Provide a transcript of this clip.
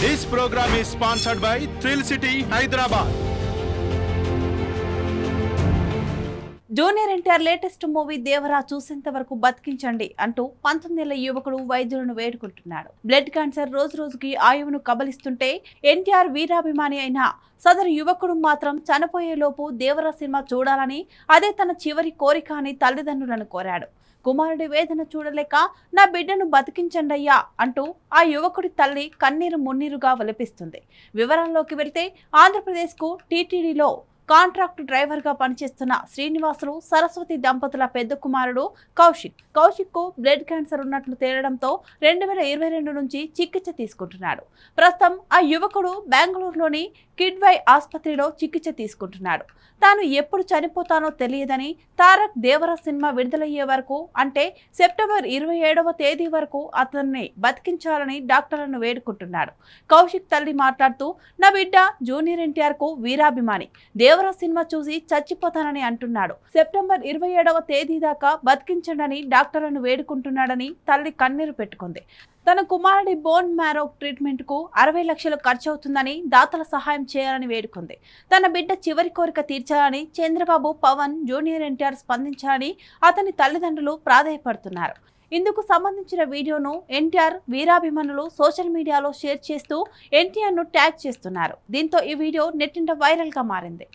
This program is sponsored by thrill city Hyderabad junior NTR latest movie Devara చూసేంత వరకు బతికించండి అంటూ పంతొమ్మిదేళ్ళ యువకుడు వైద్యులను వేడుకుంటున్నాడు. Blood cancer రోజు రోజుకి ఆయువును కబలిస్తుంటే ఎన్టీఆర్ వీరాభిమాని అయిన సదరు యువకుడు మాత్రం చనిపోయేలోపు దేవరా సినిమా చూడాలని అదే తన చివరి కోరిక అని తల్లిదండ్రులను కోరాడు. కుమారుడి వేదన చూడలేక నా బిడ్డను బతికించండయ్యా అంటూ ఆ యువకుడి తల్లి కన్నీరు మున్నీరుగా విలపిస్తుంది. వివరాల్లోకి వెళ్తే ఆంధ్రప్రదేశ్కు టీటీడీలో కాంట్రాక్ట్ డ్రైవర్గా పనిచేస్తున్న శ్రీనివాసులు సరస్వతి దంపతుల పెద్ద కుమారుడు కౌశిక్. కౌశిక్కు బ్లడ్ క్యాన్సర్ ఉన్నట్లు తేలడంతో రెండు వేల ఇరవై రెండు నుంచి చికిత్స తీసుకుంటున్నాడు. ప్రస్తుతం ఆ యువకుడు బెంగళూరులోని కిడ్వై ఆసుపత్రిలో చికిత్స తీసుకుంటున్నాడు. తాను ఎప్పుడు చనిపోతానో తెలియదని తారక్ దేవర సినిమా విడుదలయ్యే వరకు అంటే సెప్టెంబర్ ఇరవై ఏడవ తేదీ వరకు అతన్ని బతికించాలని డాక్టర్లను వేడుకుంటున్నాడు. కౌశిక్ తల్లి మాట్లాడుతూ నా బిడ్డ జూనియర్ ఎన్టీఆర్కు వీరాభిమాని. దేవర సినిమా చూసి చచ్చిపోతానని అంటున్నాడు. సెప్టెంబర్ ఇరవై ఏడవ తేదీ దాకా బతికించండి డాక్టర్లను వేడుకుంటున్నాడని తల్లి కన్నీరు పెట్టుకుంది. తన కుమారుడి బోన్ మ్యారో ట్రీట్మెంట్కు అరవై లక్షలు ఖర్చు అవుతుందని దాతల సహాయం చేయాలని వేడుకుంది. తన బిడ్డ చివరి కోరిక తీర్చాలని చంద్రబాబు పవన్ జూనియర్ ఎన్టీఆర్ స్పందించాలని అతని తల్లిదండ్రులు ప్రాధాయపడుతున్నారు. ఇందుకు సంబంధించిన వీడియోను ఎన్టీఆర్ వీరాభిమానులు సోషల్ మీడియాలో షేర్ చేస్తూ ఎన్టీఆర్ను ట్యాగ్ చేస్తున్నారు. దీంతో ఈ వీడియో నెట్టింట వైరల్గా మారింది.